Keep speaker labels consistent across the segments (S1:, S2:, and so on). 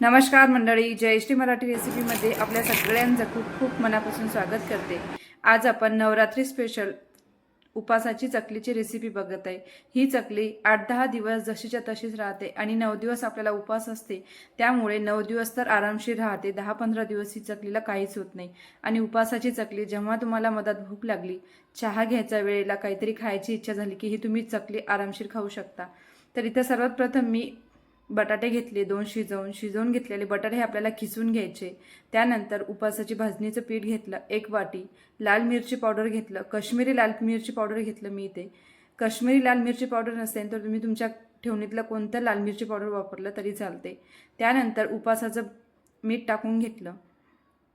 S1: नमस्कार मंडळी जयश्री मराठी रेसिपीमध्ये आपल्या सगळ्यांचं खूप खूप मनापासून स्वागत करते. आज आपण नवरात्री स्पेशल उपासाची चकलीची रेसिपी बघत आहे. ही चकली आठ दहा दिवस जशीच्या तशीच राहते आणि नऊ दिवस आपल्याला उपास असते. त्यामुळे नऊ दिवस तर आरामशीर राहते दहा पंधरा दिवस ही चकलीला काहीच होत नाही. आणि उपासाची चकली जेव्हा तुम्हाला मदत भूक लागली चहा घ्यायच्या वेळेला काहीतरी खायची इच्छा झाली की ही तुम्ही चकली आरामशीर खाऊ शकता. तर इथं सर्वात प्रथम मी बटाटे घेतले दोन शिजवून शिजवून घेतलेले बटाटे हे आपल्याला खिसून घ्यायचे. त्यानंतर उपासाची भाजणीचं पीठ घेतलं एक वाटी लाल मिरची पावडर घेतलं कश्मीरी लाल मिरची पावडर घेतलं मी इथे. कश्मीरी लाल मिरची पावडर नसेल तर तुम्ही तुमच्या ठेवणीतलं कोणतं लाल मिरची पावडर वापरलं तरी चालते. त्यानंतर उपासाचं मीठ टाकून घेतलं.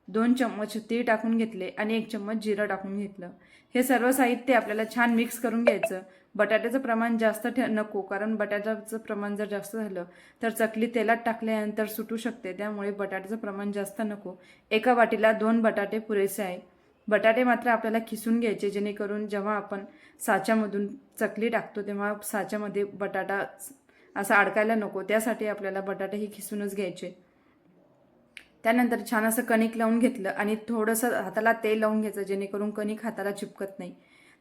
S1: दोन चम्मच तीळ टाकून घेतले आणि एक चम्मच जिरं टाकून घेतलं. हे सर्व साहित्य आपल्याला छान मिक्स करून घ्यायचं. बटाट्याचं प्रमाण जास्त ठे नको कारण बटाट्याचं प्रमाण जर जास्त झालं तर चकली तेलात टाकल्यानंतर सुटू शकते. त्यामुळे बटाट्याचं प्रमाण जास्त नको. एका वाटीला दोन बटाटे पुरेसे आहे. बटाटे मात्र आपल्याला खिसून घ्यायचे जेणेकरून जेव्हा आपण साच्यामधून चकली टाकतो तेव्हा साच्यामध्ये बटाटा असा अडकायला नको. त्यासाठी आपल्याला बटाटे हे खिसूनच घ्यायचे. त्यानंतर छान असं कणिक लावून घेतलं आणि थोडंसं हाताला तेल लावून घ्यायचं जेणेकरून कणिक हाताला चिपकत नाही.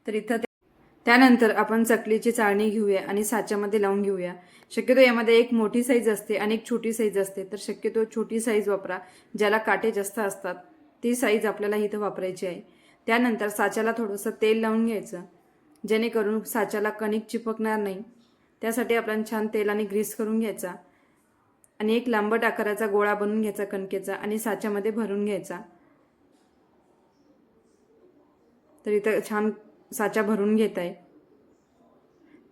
S1: तर इथं ते- त्यानंतर आपण चकलीची चाळणी घेऊया आणि साच्यामध्ये लावून घेऊया. शक्यतो यामध्ये एक मोठी साईज असते आणि एक छोटी साईज असते. तर शक्यतो छोटी साईज वापरा ज्याला काटे जास्त असतात. ती साईज आपल्याला इथं वापरायची आहे. त्यानंतर साच्याला थोडंसं तेल लावून घ्यायचं जेणेकरून साच्याला कणिक चिपकणार नाही. त्यासाठी आपण छान तेलाने ग्रीस करून घ्यायचा. आणि एक लांबट आकाराचा गोळा बनवून घ्यायचा कणकेचा आणि साच्यामध्ये भरून घ्यायचा. तर इथं छान साचा भरून घेत आहे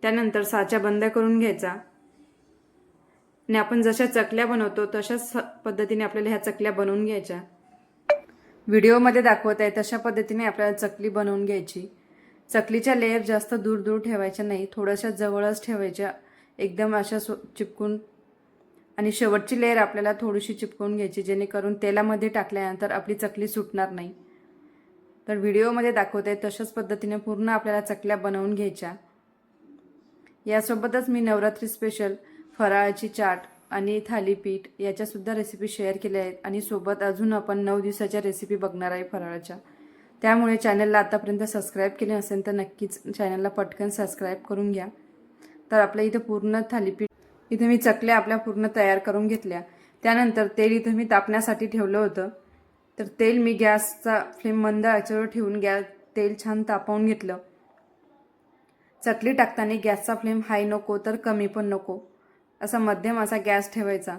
S1: त्यानंतर साचा बंद करून घ्यायचा. आणि आपण जशा चकल्या बनवतो तशाच पद्धतीने आपल्याला ह्या चकल्या बनवून घ्यायच्या. व्हिडिओमध्ये दाखवत आहे तशा पद्धतीने आपल्याला चकली बनवून घ्यायची. चकलीच्या लेअर जास्त दूर दूर ठेवायच्या नाही थोड्याशा जवळच ठेवायच्या. एकदम अशा चिपकून आणि शेवटची लेअर आपल्याला थोडीशी चिपकवून घ्यायची जेणेकरून तेलामध्ये टाकल्यानंतर आपली चकली सुटणार नाही. तर व्हिडिओमध्ये दाखवते तशाच पद्धतीने पूर्ण आपल्याला चकल्या बनवून घ्यायच्या. यासोबतच मी नवरात्री स्पेशल फराळाची चाट आणि थालीपीठ याच्यासुद्धा रेसिपी शेअर केल्या आहेत. आणि सोबत अजून आपण नऊ दिवसाच्या रेसिपी बघणार आहे फराळाच्या. त्यामुळे चॅनलला आतापर्यंत सबस्क्राईब केले नसेल तर नक्कीच चॅनलला पटकन सबस्क्राईब करून घ्या. तर आपल्या इथं पूर्ण थालीपीठ इथे मी चकल्या आपल्या पूर्ण तयार करून घेतल्या. त्यानंतर तेल इथं मी तापण्यासाठी ठेवलं होतं. तर तेल मी गॅसचा फ्लेम मंद याच्यावर ठेवून गॅस तेल छान तापवून घेतलं. चकली टाकताना गॅसचा फ्लेम हाय नको तर कमी पण नको असा मध्यम असा गॅस ठेवायचा.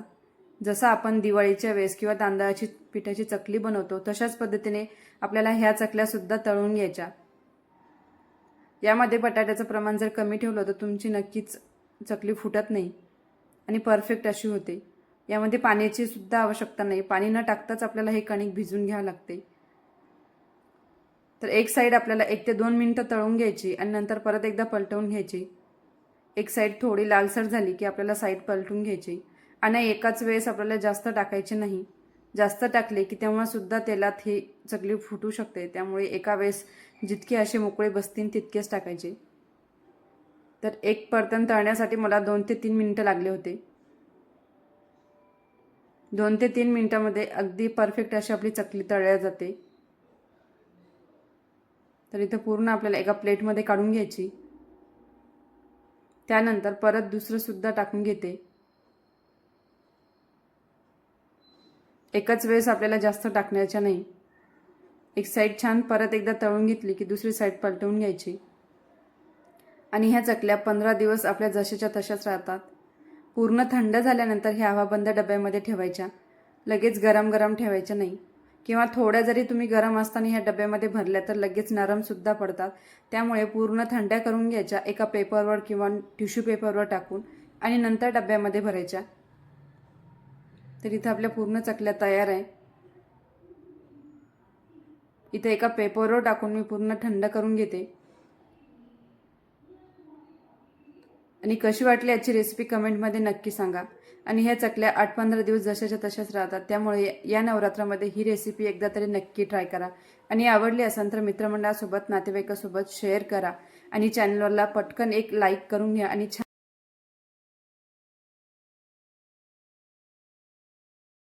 S1: जसं आपण दिवाळीच्या वेळेस किंवा तांदळाची पिठाची चकली बनवतो तशाच पद्धतीने आपल्याला ह्या चकल्यासुद्धा तळून घ्यायच्या. यामध्ये बटाट्याचं प्रमाण जर कमी ठेवलं तर तुमची नक्कीच चकली फुटत नाही. आणि परफेक्ट अशी होते. यामध्ये पाण्याची सुद्धा आवश्यकता नाही. पाणी न टाकताच आपल्याला हे कणिक भिजून घ्यावं लागते. तर एक साईड आपल्याला एक ते दोन मिनटं तळून घ्यायची आणि नंतर परत एकदा पलटवून घ्यायची. एक साईड थोडी लालसर झाली की आपल्याला साईड पलटून घ्यायची. आणि एकाच वेळेस आपल्याला जास्त टाकायचे नाही. जास्त टाकले की तेव्हासुद्धा तेलात हे चकली फुटू शकते. त्यामुळे एका वेळेस जितके असे मोकळे बसतील तितकेच टाकायचे. तर एक परतन तळण्यासाठी मला दोन ते तीन मिनटं लागले होते. दोन ते तीन मिनटामध्ये अगदी परफेक्ट अशी आपली चकली तळल्या जाते. तर इथं पूर्ण आपल्याला एका प्लेटमध्ये काढून घ्यायची. त्यानंतर परत दुसरं सुद्धा टाकून घेते. एकच वेळेस आपल्याला जास्त टाकण्याच्या नाही. एक साईड छान परत एकदा तळून घेतली की दुसरी साईड पलटवून घ्यायची. आणि ह्या चकल्या पंधरा दिवस आपल्या जशाच्या तशाच राहतात. पूर्ण थंड झाल्यानंतर ह्या हवाबंद डब्यामध्ये ठेवायच्या. लगेच गरम गरम ठेवायच्या नाही. किंवा थोड्या जरी तुम्ही गरम असताना ह्या डब्यामध्ये भरल्या तर लगेच नरमसुद्धा पडतात. त्यामुळे पूर्ण थंड्या करून घ्यायच्या. एका पेपरवर किंवा टिश्यू पेपरवर टाकून आणि नंतर डब्यामध्ये भरायच्या. तर इथं आपल्या पूर्ण चकल्या तयार आहे. इथं एका पेपरवर टाकून मी पूर्ण थंड करून घेते. आणि कशी वाटली याची रेसिपी कमेंटमध्ये नक्की सांगा. आणि ह्या चकल्या आठ पंधरा दिवस जशाच्या तशाच राहतात. त्यामुळे या नवरात्रामध्ये ही रेसिपी एकदा तरी नक्की ट्राय करा. आणि आवडली असेल तर मित्रमंडळासोबत नातेवाईकासोबत शेअर करा. आणि चॅनलवरला पटकन एक लाईक करून घ्या आणि छान